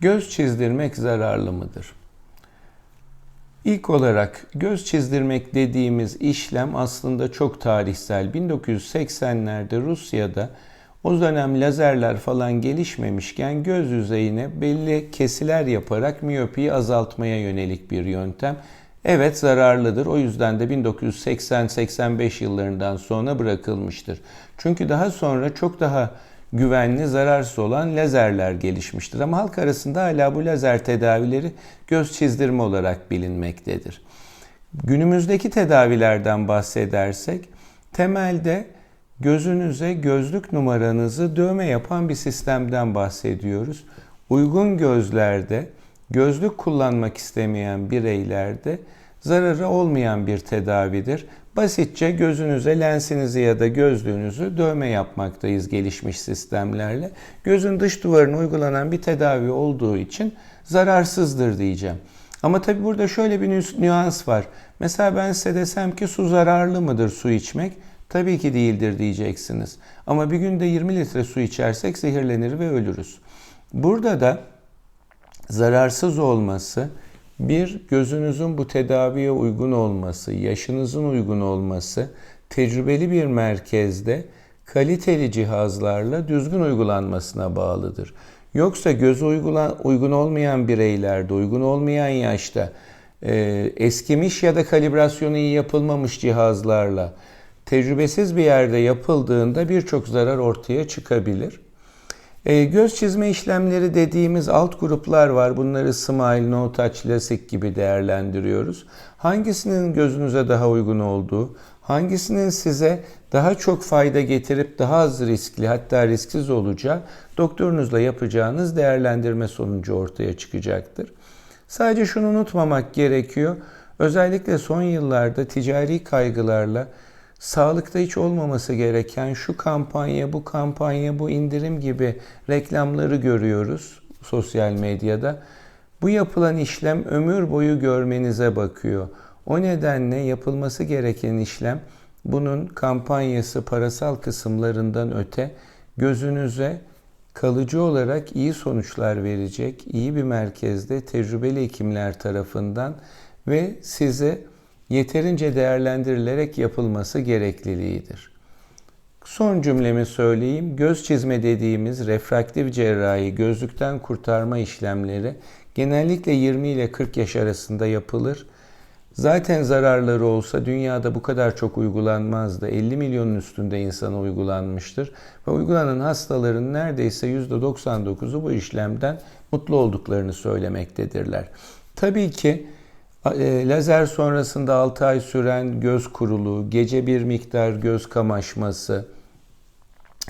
Göz çizdirmek zararlı mıdır? İlk olarak göz çizdirmek dediğimiz işlem aslında çok tarihsel. 1980'lerde Rusya'da o dönem lazerler falan gelişmemişken göz yüzeyine belli kesiler yaparak miyopiyi azaltmaya yönelik bir yöntem. Evet zararlıdır. O yüzden de 1980-85 yıllarından sonra bırakılmıştır. Çünkü daha sonra çok daha güvenli, zararsız olan lazerler gelişmiştir. Ama halk arasında hala bu lazer tedavileri göz çizdirme olarak bilinmektedir. Günümüzdeki tedavilerden bahsedersek temelde gözünüze gözlük numaranızı dövme yapan bir sistemden bahsediyoruz. Uygun gözlerde gözlük kullanmak istemeyen bireylerde zararı olmayan bir tedavidir. Basitçe gözünüze lensinizi ya da gözlüğünüzü dövme yapmaktayız gelişmiş sistemlerle. Gözün dış duvarına uygulanan bir tedavi olduğu için zararsızdır diyeceğim. Ama tabi burada şöyle bir nüans var. Mesela ben size desem ki su zararlı mıdır su içmek? Tabii ki değildir diyeceksiniz. Ama bir günde 20 litre su içersek zehirlenir ve ölürüz. Burada da zararsız olması, bir, gözünüzün bu tedaviye uygun olması, yaşınızın uygun olması, tecrübeli bir merkezde kaliteli cihazlarla düzgün uygulanmasına bağlıdır. Yoksa göz uygun olmayan bireylerde, uygun olmayan yaşta e, eskimiş ya da kalibrasyonu iyi yapılmamış cihazlarla tecrübesiz bir yerde yapıldığında birçok zarar ortaya çıkabilir. E, göz çizme işlemleri dediğimiz alt gruplar var. Bunları Smile, No Touch, LASIK gibi değerlendiriyoruz. Hangisinin gözünüze daha uygun olduğu, hangisinin size daha çok fayda getirip daha az riskli hatta risksiz olacağı doktorunuzla yapacağınız değerlendirme sonucu ortaya çıkacaktır. Sadece şunu unutmamak gerekiyor. Özellikle son yıllarda ticari kaygılarla sağlıkta hiç olmaması gereken şu kampanya, bu kampanya, bu indirim gibi reklamları görüyoruz sosyal medyada. Bu yapılan işlem ömür boyu görmenize bakıyor. O nedenle yapılması gereken işlem bunun kampanyası parasal kısımlarından öte gözünüze kalıcı olarak iyi sonuçlar verecek, iyi bir merkezde tecrübeli hekimler tarafından ve size yeterince değerlendirilerek yapılması gerekliliğidir. Son cümlemi söyleyeyim. Göz çizme dediğimiz refraktif cerrahi, gözlükten kurtarma işlemleri genellikle 20 ile 40 yaş arasında yapılır. Zaten zararları olsa dünyada bu kadar çok uygulanmazdı. 50 milyonun üstünde insana uygulanmıştır. Ve uygulanan hastaların neredeyse %99'u bu işlemden mutlu olduklarını söylemektedirler. Tabii ki lazer sonrasında 6 ay süren göz kuruluğu, gece bir miktar göz kamaşması,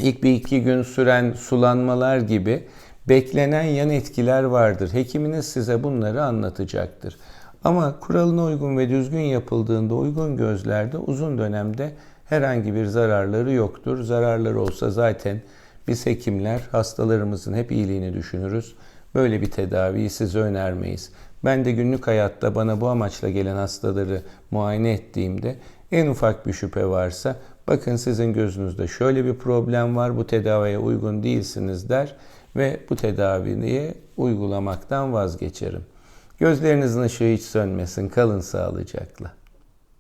ilk bir iki gün süren sulanmalar gibi beklenen yan etkiler vardır. Hekiminiz size bunları anlatacaktır. Ama kuralına uygun ve düzgün yapıldığında uygun gözlerde uzun dönemde herhangi bir zararları yoktur. Zararları olsa zaten biz hekimler hastalarımızın hep iyiliğini düşünürüz. Böyle bir tedaviyi size önermeyiz. Ben de günlük hayatta bana bu amaçla gelen hastaları muayene ettiğimde en ufak bir şüphe varsa bakın sizin gözünüzde şöyle bir problem var bu tedaviye uygun değilsiniz der ve bu tedaviyi uygulamaktan vazgeçerim. Gözlerinizin ışığı hiç sönmesin. Kalın sağlıcakla.